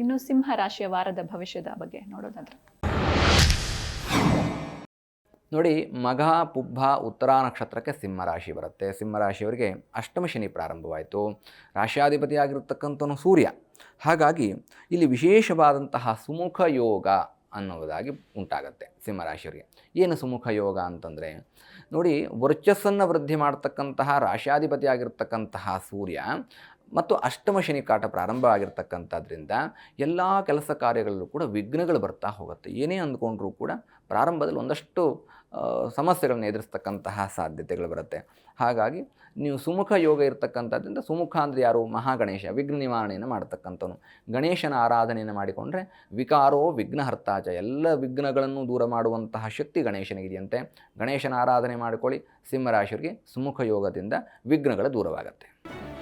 ಇನ್ನು ಸಿಂಹ ರಾಶಿಯ ವಾರದ ಭವಿಷ್ಯದ ಬಗ್ಗೆ ನೋಡೋದಾದ್ರೆ. ನೋಡಿ, ಮಘ, ಪುಬ್ಬ, ಉತ್ತರ ನಕ್ಷತ್ರಕ್ಕೆ ಸಿಂಹರಾಶಿ ಬರುತ್ತೆ. ಸಿಂಹರಾಶಿಯವರಿಗೆ ಅಷ್ಟಮ ಶನಿ ಪ್ರಾರಂಭವಾಯಿತು. ರಾಶಿಯಾಧಿಪತಿಯಾಗಿರ್ತಕ್ಕಂಥ ಸೂರ್ಯ. ಹಾಗಾಗಿ ಇಲ್ಲಿ ವಿಶೇಷವಾದಂತಹ ಸುಮುಖ ಯೋಗ ಅನ್ನೋದಾಗಿ ಉಂಟಾಗತ್ತೆ ಸಿಂಹರಾಶಿಯವರಿಗೆ. ಏನು ಸುಮುಖ ಯೋಗ ಅಂತಂದರೆ, ನೋಡಿ, ವರ್ಚಸ್ಸನ್ನು ವೃದ್ಧಿ ಮಾಡ್ತಕ್ಕಂತಹ, ರಾಶಿಯಾಧಿಪತಿಯಾಗಿರ್ತಕ್ಕಂತಹ ಸೂರ್ಯ ಮತ್ತು ಅಷ್ಟಮ ಶನಿ ಕಾಟ ಪ್ರಾರಂಭ ಆಗಿರ್ತಕ್ಕಂಥದ್ರಿಂದ ಎಲ್ಲ ಕೆಲಸ ಕಾರ್ಯಗಳಲ್ಲೂ ಕೂಡ ವಿಘ್ನಗಳು ಬರ್ತಾ ಹೋಗುತ್ತೆ. ಏನೇ ಅಂದ್ಕೊಂಡ್ರೂ ಕೂಡ ಪ್ರಾರಂಭದಲ್ಲಿ ಒಂದಷ್ಟು ಸಮಸ್ಯೆಗಳನ್ನು ಎದುರಿಸ್ತಕ್ಕಂತಹ ಸಾಧ್ಯತೆಗಳು ಬರುತ್ತೆ. ಹಾಗಾಗಿ ನೀವು ಸುಮುಖ ಯೋಗ ಇರತಕ್ಕಂಥದ್ರಿಂದ ಸುಮುಖ ಅಂದರೆ ಯಾರು? ಮಹಾಗಣೇಶ, ವಿಘ್ನ ನಿವಾರಣೆಯನ್ನು ಮಾಡ್ತಕ್ಕಂಥವನು. ಗಣೇಶನ ಆರಾಧನೆಯನ್ನು ಮಾಡಿಕೊಂಡ್ರೆ ವಿಕಾರೋ ವಿಘ್ನಹರ್ತಾಚ ಎಲ್ಲ ವಿಘ್ನಗಳನ್ನು ದೂರ ಮಾಡುವಂತಹ ಶಕ್ತಿ ಗಣೇಶನಿಗಿದೆಯಂತೆ. ಗಣೇಶನ ಆರಾಧನೆ ಮಾಡಿಕೊಳ್ಳಿ, ಸಿಂಹರಾಶಿಯವರಿಗೆ ಸುಮುಖ ಯೋಗದಿಂದ ವಿಘ್ನಗಳು ದೂರವಾಗುತ್ತೆ.